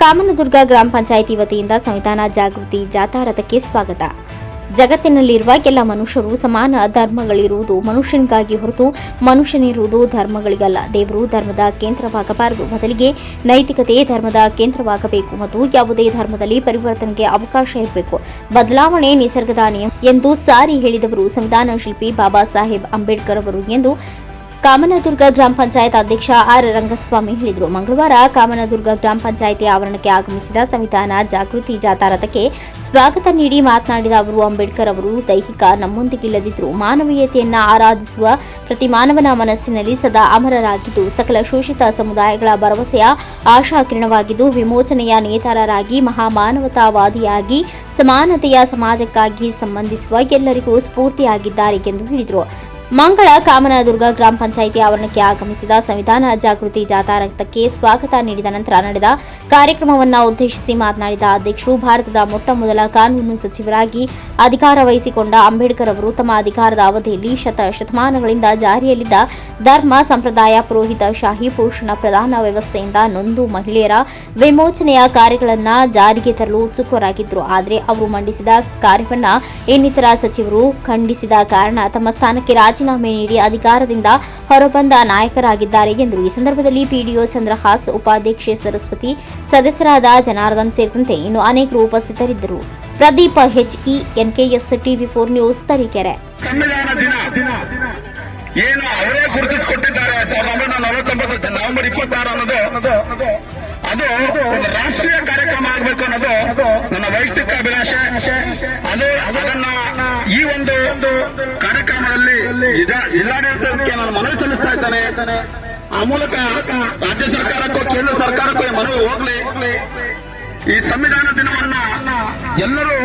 ಕಾಮನದುರ್ಗ ಗ್ರಾಮ ಪಂಚಾಯಿತಿ ವತಿಯಿಂದ ಸಂವಿಧಾನ ಜಾಗೃತಿ ಜಾಥಾರಥಕ್ಕೆ ಸ್ವಾಗತ. ಜಗತ್ತಿನಲ್ಲಿರುವ ಎಲ್ಲ ಮನುಷ್ಯರು ಸಮಾನ ಧರ್ಮಗಳಿರುವುದು ಮನುಷ್ಯನಿಗಾಗಿ ಹೊರತು ಮನುಷ್ಯನಿರುವುದು ಧರ್ಮಗಳಿಗಲ್ಲ. ದೇವರು ಧರ್ಮದ ಕೇಂದ್ರವಾಗಬಾರದು. ಬದಲಿಗೆ ನೈತಿಕತೆ ಧರ್ಮದ ಕೇಂದ್ರವಾಗಬೇಕು ಮತ್ತು ಯಾವುದೇ ಧರ್ಮದಲ್ಲಿ ಪರಿವರ್ತನೆಗೆ ಅವಕಾಶ ಇರಬೇಕು. ಬದಲಾವಣೆ ನಿಸರ್ಗದ ಎಂದು ಸಾರಿ ಹೇಳಿದವರು ಸಂವಿಧಾನ ಶಿಲ್ಪಿ ಬಾಬಾ ಸಾಹೇಬ್ ಅಂಬೇಡ್ಕರ್ ಅವರು ಎಂದು ಕಾಮನದುರ್ಗ ಗ್ರಾಮ ಪಂಚಾಯತ್ ಅಧ್ಯಕ್ಷ ಆರ್ ರಂಗಸ್ವಾಮಿ ಹೇಳಿದರು. ಮಂಗಳವಾರ ಕಾಮನದುರ್ಗ ಗ್ರಾಮ ಪಂಚಾಯಿತಿ ಆವರಣಕ್ಕೆ ಆಗಮಿಸಿದ ಸಂವಿಧಾನ ಜಾಗೃತಿ ಜಾಥಾರಥಕ್ಕೆ ಸ್ವಾಗತ ನೀಡಿ ಮಾತನಾಡಿದ ಅವರು, ಅಂಬೇಡ್ಕರ್ ಅವರು ದೈಹಿಕ ನಮ್ಮೊಂದಿಗಿಲ್ಲದಿದ್ದರು ಮಾನವೀಯತೆಯನ್ನು ಆರಾಧಿಸುವ ಪ್ರತಿ ಮಾನವನ ಮನಸ್ಸಿನಲ್ಲಿ ಸದಾ ಅಮರರಾಗಿದ್ದು, ಸಕಲ ಶೋಷಿತ ಸಮುದಾಯಗಳ ಭರವಸೆಯ ಆಶಾಕಿರಣವಾಗಿದ್ದು ವಿಮೋಚನೆಯ ನೇತಾರರಾಗಿ, ಮಹಾಮಾನವತಾವಾದಿಯಾಗಿ, ಸಮಾನತೆಯ ಸಮಾಜಕ್ಕಾಗಿ ಸಂಬಂಧಿಸುವ ಎಲ್ಲರಿಗೂ ಸ್ಫೂರ್ತಿಯಾಗಿದ್ದಾರೆ ಎಂದು ಹೇಳಿದರು. ಮಂಗಳ ಕಾಮನದುರ್ಗ ಗ್ರಾಮ ಪಂಚಾಯಿತಿ ಆವರಣಕ್ಕೆ ಆಗಮಿಸಿದ ಸಂವಿಧಾನ ಜಾಗೃತಿ ಜಾಥಾರಥಕ್ಕೆ ಸ್ವಾಗತ ನೀಡಿದ ನಂತರ ನಡೆದ ಕಾರ್ಯಕ್ರಮವನ್ನು ಉದ್ದೇಶಿಸಿ ಮಾತನಾಡಿದ ಅಧ್ಯಕ್ಷರು, ಭಾರತದ ಮೊಟ್ಟ ಮೊದಲ ಕಾನೂನು ಸಚಿವರಾಗಿ ಅಧಿಕಾರ ವಹಿಸಿಕೊಂಡ ಅಂಬೇಡ್ಕರ್ ಅವರು ತಮ್ಮ ಅಧಿಕಾರದ ಅವಧಿಯಲ್ಲಿ ಶತ ಶತಮಾನಗಳಿಂದ ಜಾರಿಯಲ್ಲಿದ್ದ ಧರ್ಮ ಸಂಪ್ರದಾಯ ಪುರೋಹಿತ ಶಾಹಿ ಪುರುಷನ ಪ್ರಧಾನ ವ್ಯವಸ್ಥೆಯಿಂದ ನೊಂದು ಮಹಿಳೆಯರ ವಿಮೋಚನೆಯ ಕಾರ್ಯಗಳನ್ನು ಜಾರಿಗೆ ತರಲು ಉತ್ಸುಕರಾಗಿದ್ದರು. ಆದರೆ ಅವರು ಮಂಡಿಸಿದ ಕಾರ್ಯವನ್ನು ಇನ್ನಿತರ ಸಚಿವರು ಖಂಡಿಸಿದ ಕಾರಣ ತಮ್ಮ ಸ್ಥಾನಕ್ಕೆ ರಾಜೀನಾಮೆ ನೀಡಿ ಅಧಿಕಾರದಿಂದ ಹೊರಬಂದ ನಾಯಕರಾಗಿದ್ದಾರೆ ಎಂದರು ಈ ಸಂದರ್ಭದಲ್ಲಿ ಪಿಡಿಒ ಚಂದ್ರಹಾಸ್ ಉಪಾಧ್ಯಕ್ಷೆ ಸರಸ್ವತಿ ಸದಸ್ಯರಾದ ಜನಾರ್ದನ್ ಸೇರಿದಂತೆ ಇನ್ನು ಅನೇಕರು ಉಪಸ್ಥಿತರಿದ್ದರು. Pradeep HE NKS TV four news Tarikere. ಏನು ಅವರೇ ಗುರುತಿಸಿಕೊಟ್ಟಿದ್ದಾರೆ. ನವೆಂಬರ್ ಇಪ್ಪತ್ತಾರು ಅನ್ನೋದು ಅದು ಒಂದು ರಾಷ್ಟ್ರೀಯ ಕಾರ್ಯಕ್ರಮ ಆಗಬೇಕು ಅನ್ನೋದು ನನ್ನ ವೈಯಕ್ತಿಕ ಅಭಿಲಾಷೆ. ಈ ಒಂದು ಕಾರ್ಯಕ್ರಮದಲ್ಲಿ ಜಿಲ್ಲಾ- ಜಿಲ್ಲಾಡಳಿತಕ್ಕೆ ನಾನು ಮನವಿ ಸಲ್ಲಿಸ್ತಾ ಇದ್ದೇನೆ. ಆ ಮೂಲಕ ರಾಜ್ಯ ಸರ್ಕಾರಕ್ಕೂ, ಕೇಂದ್ರ ಸರ್ಕಾರಕ್ಕೂ ಮನವಿ ಹೋಗ್ಲಿ. ಈ ಸಂವಿಧಾನ ದಿನವನ್ನ ಎಲ್ಲರೂ